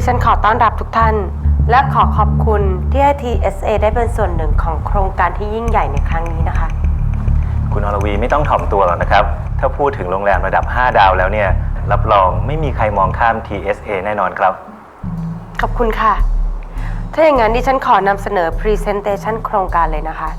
ดิฉันขอต้อนรับทุกท่าน และขอขอบคุณที่ให้ TSA ได้เป็นส่วนหนึ่งของโครงการที่ยิ่งใหญ่ในครั้งนี้นะคะ คุณอรวีไม่ต้องถ่อมตัวหรอกนะครับ ถ้าพูดถึงโรงแรมระดับ 5 ดาวแล้วเนี่ย รับรองไม่มีใครมองข้าม TSA แน่นอนครับ ขอบคุณค่ะ ถ้าอย่างนั้นดิฉันขอนำเสนอ Presentation โครงการเลยนะคะ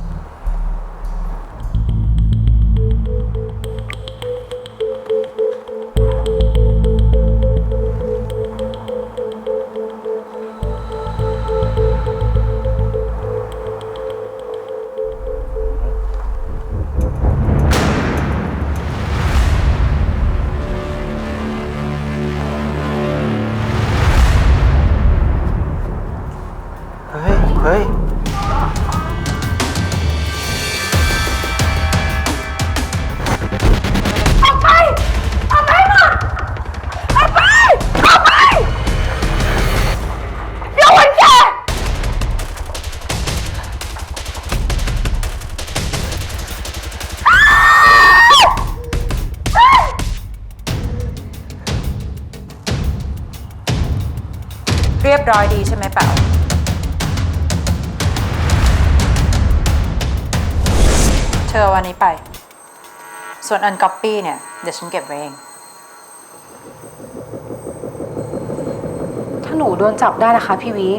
รียบร้อยดีใช่ไหมเปล่า เธอเอาวันนี้ไป ส่วนอันก๊อปปี้เนี่ย เดี๋ยวฉันเก็บไว้เอง ถ้าหนูโดนจับได้นะคะพี่วิ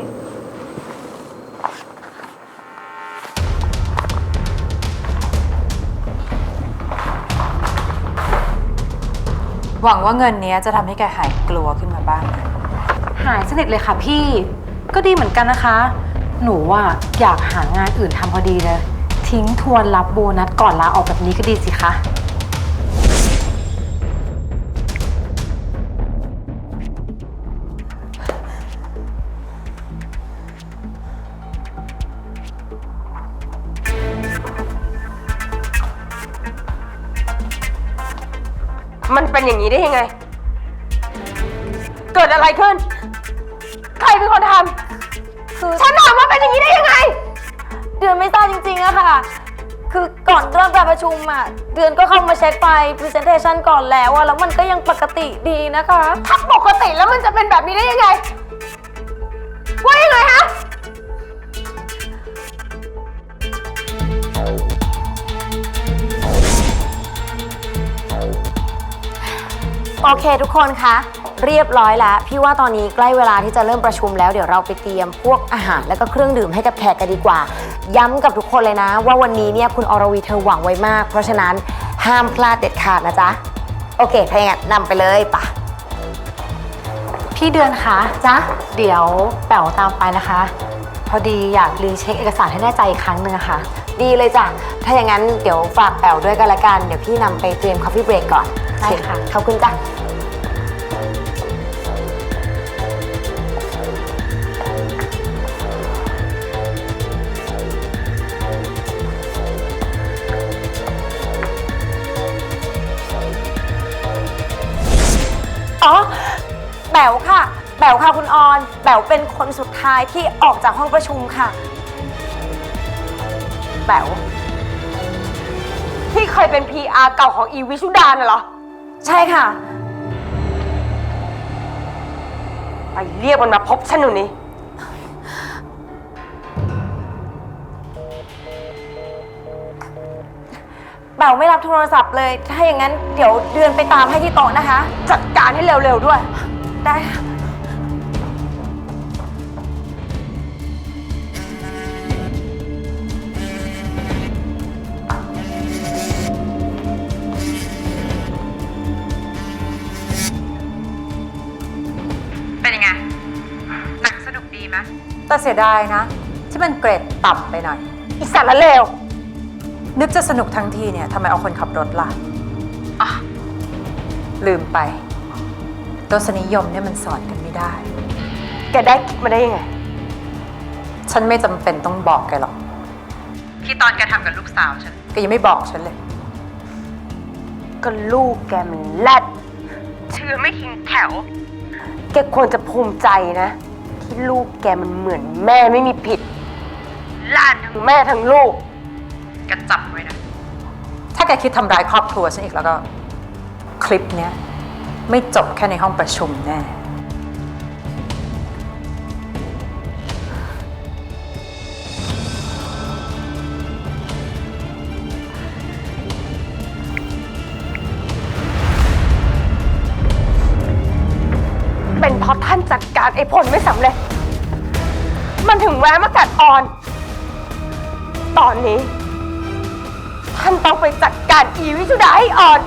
หวังว่าเงินเนี้ยจะทำให้แกหายกลัวขึ้นมาบ้างนะ หายสนิทเลยค่ะพี่ ก็ดีเหมือนกันนะคะ หนูว่าอยากหางานอื่นทำพอดีเลย ทิ้งทวนรับโบนัสก่อนลาออกแบบนี้ก็ดีสิคะ มันเป็นอย่างนี้ได้ยังไง เกิดอะไรขึ้น รเป็นคนทำคือฉันถามว่าเป็นอย่างนี้ได้ยังไง เดือนไม่ทราบจริงๆอะค่ะ คือก่อนเริ่มการประชุมอะเดือนก็เข้ามาเช็คไฟล์ presentation ก่อนแล้วอะแล้วมันก็ยังปกติดีนะคะ ถ้าปกติแล้วมันจะเป็นแบบนี้ได้ยังไง ว่ายังไงฮะ โอเคทุกคนคะ เรียบร้อยแล้ว พี่ว่าตอนนี้ใกล้เวลาที่จะเริ่มประชุมแล้วเดี๋ยวเราไปเตรียมพวกอาหารแล้วก็เครื่องดื่มให้กับแขกกันดีกว่า ย้ำกับทุกคนเลยนะ ว่าวันนี้เนี่ยคุณอรวีเธอหวังไว้มาก เพราะฉะนั้นห้ามพลาดเด็ดขาดนะจ๊ะ โอเคถ้าอย่างนั้นนำไปเลยปะพี่เดือนคะจ๊ะ เดี๋ยวแป๋วตามไปนะคะ พอดีอยากรีเช็คเอกสารให้แน่ใจอีกครั้งหนึ่งอะค่ะ ดีเลยจ้ะ ถ้าอย่างนั้นเดี๋ยวฝากแป๋วด้วยกันละกัน เดี๋ยวพี่นำไปเตรียม coffee break ก่อนได้ค่ะขอบคุณจ้ะ อ๋อแบ๋วค่ะ แบ๋วค่ะคุณออน แบ๋วเป็นคนสุดท้ายที่ออกจากห้องประชุมค่ะ แบ๋วที่เคยเป็น PR เก่าของอีวิชุดาน่ะเหรอ ใช่ค่ะ ไปเรียกมันมาพบฉันหนูนี้ แป๋วไม่รับโทรศัพท์เลย ถ้าอย่างนั้นเดี๋ยวเดือนไปตามให้ที่โต๊ะนะคะ จัดการให้เร็วๆด้วย ได้ค่ะ เป็นยังไง หนังสนุกดีไหมแต่เสียดายนะ ที่มันเกรดต่ำไปหน่อย อีสารละเลว นึกจะสนุกทั้งทีเนี่ยทำไมเอาคนขับรถล่ะอะลืมไปรสนิยมเนี่ยมันสอนกันไม่ได้ แกได้คิดมาได้ยังไง ฉันไม่จำเป็นต้องบอกแกหรอก ที่ตอนแกทำกับลูกสาวฉันแกยังไม่บอกฉันเลย ก็ลูกแกมันแรดเชื่อไม่ทิ้งแถว แกควรจะภูมิใจนะ ที่ลูกแกมันเหมือนแม่ไม่มีผิดล้านทั้งแม่ทั้งลูก แกจับไว้นะ ถ้าแกคิดทำร้ายครอบครัวฉันอีกแล้วก็ คลิปเนี้ย ไม่จบแค่ในห้องประชุมแน่ เป็นเพราะท่านจัดการไอ้พลไม่สำเร็จ มันถึงแวะมากัดอ่อน ตอนนี้ ท่านต้องไปจัดการอีวิชุดาให้อ่อน